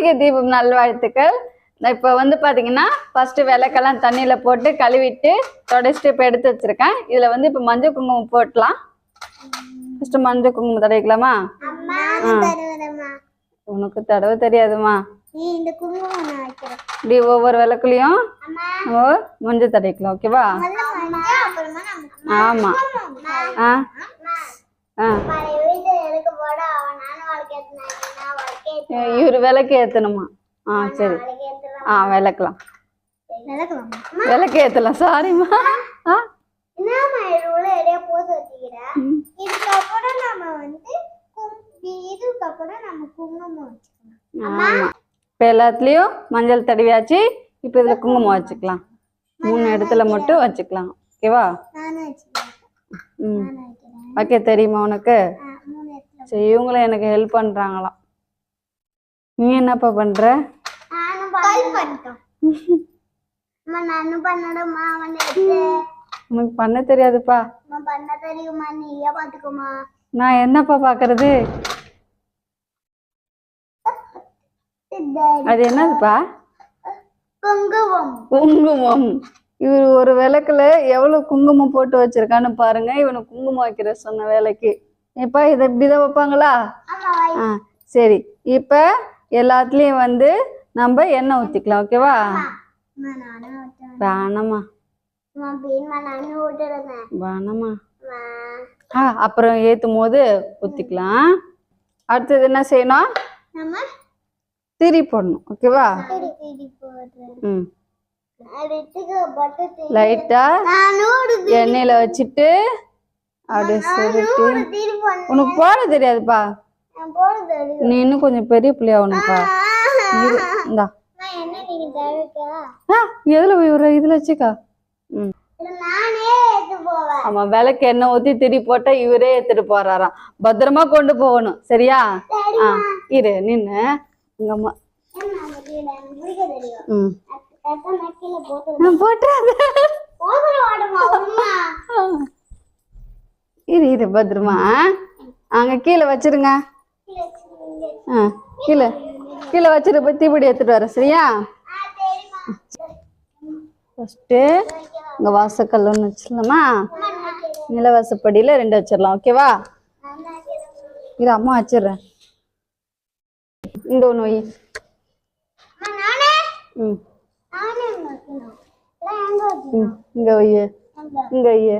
கார்த்திகை தீபம் நல்வாழ்த்துக்கள். நான் இப்போ வந்து பார்த்தீங்கன்னா ஃபர்ஸ்ட் விளக்கெல்லாம் தண்ணியில் போட்டு கழுவிட்டு தொடச்சிட்டு இப்போ எடுத்து வச்சிருக்கேன். இதில் வந்து இப்போ மஞ்சள் குங்குமம் போட்டலாம். ஃபர்ஸ்ட் மஞ்சள் குங்குமம் தடவிக்கலாமா? உனக்கு தடவை தெரியாதுமா? இப்படி ஒவ்வொரு விளக்குலையும் மஞ்சள் தடவிக்கலாம் ஓகேவா? முதல்ல மஞ்சள் அப்புறமா நம்ம ஆமா. ஆ. ஆ இவர் விளக்கு ஏற்றணுமா ஆ சரி. ஏத்தலாம். ஆ விளக்கலாம். விளக்கு ஏற்றலாம் சாரிம்மா ஆ? என்னம்மா இது உள்ள எதையா போட்டு வச்சுக்கிறேன் இதுக்கப்புறம் நம்ம வந்து கும்- இதுக்கப்புறம் நம்ம குங்குமம் வச்சுக்கலாம். ஆமா. இப்போ எல்லாத்துலேயும் மஞ்சள் தடவியாச்சு. இப்போ இதில் குங்குமம் வச்சுக்கலாம். மூணு இடத்துல மட்டும் வச்சுக்கலாம். ஓகேவா? ம். வைக்க தெரியுமா உனக்கு? சரி இவங்களும் எனக்கு ஹெல்ப் பண்ணுறாங்களாம் நீ என்னப்பா எடுத்து. உனக்கு பண்ண தெரியாதுப்பா. பண்ண தெரியுமா நீயே பாத்துக்கோமா நான் என்னப்பா பார்க்கறது? அது என்னதுப்பா? குங்குமம். குங்குமம். இவர் ஒரு விளக்குல எவ்வளவு குங்குமம் போட்டு வச்சிருக்கான்னு பாருங்க. இவனுக்கு குங்குமம் வைக்கிற சொன்ன வேலைக்கு. இப்ப இதை இப்படிதான் வைப்பாங்களா? சரி. இப்ப எல்லாத்துலயும் வந்து நம்ம எண்ணெய் ஊத்திக்கலாம் ஓகேவா? வேணாமா வேணாமா ஆ அப்புறம் ஏத்தும் போது ஊத்திக்கலாம். அடுத்தது என்ன செய்யணும்? திரி போடணும் ஓகேவா? ம். லைட்டா எண்ணெயில வச்சுட்டு அப்படியே உனக்கு போட தெரியாதுப்பா. நீ இன்னும் கொஞ்சம் பெரிய பிள்ளையாகணும்ப்பா இந்தா. எதுல போய் இதுல வச்சுக்கா. ம். ஆமா விளக்கு எண்ணெய் ஊத்தி திரி போட்டா இவரே எடுத்துட்டு போறாராம். பத்திரமா கொண்டு போகணும் சரியா? இரு நின்னு. உங்க அம்மா. இரு இரு பத்திரமா. அங்க கீழே வச்சிருங்க. ஆ கீழே. கீழே வச்சிரு போய் தீப்பிடி எடுத்துட்டு வர சரியா? ஃபஸ்ட்டு இங்கே வாசக்கல் ஒன்று வச்சிடலாமா? நிலவாசப்படியில் ரெண்டு வச்சிடலாம் ஓகேவா இது அம்மா வச்சிடுறேன். இந்த ஒன்று வை ம். ம் இங்கே வை இங்கே வை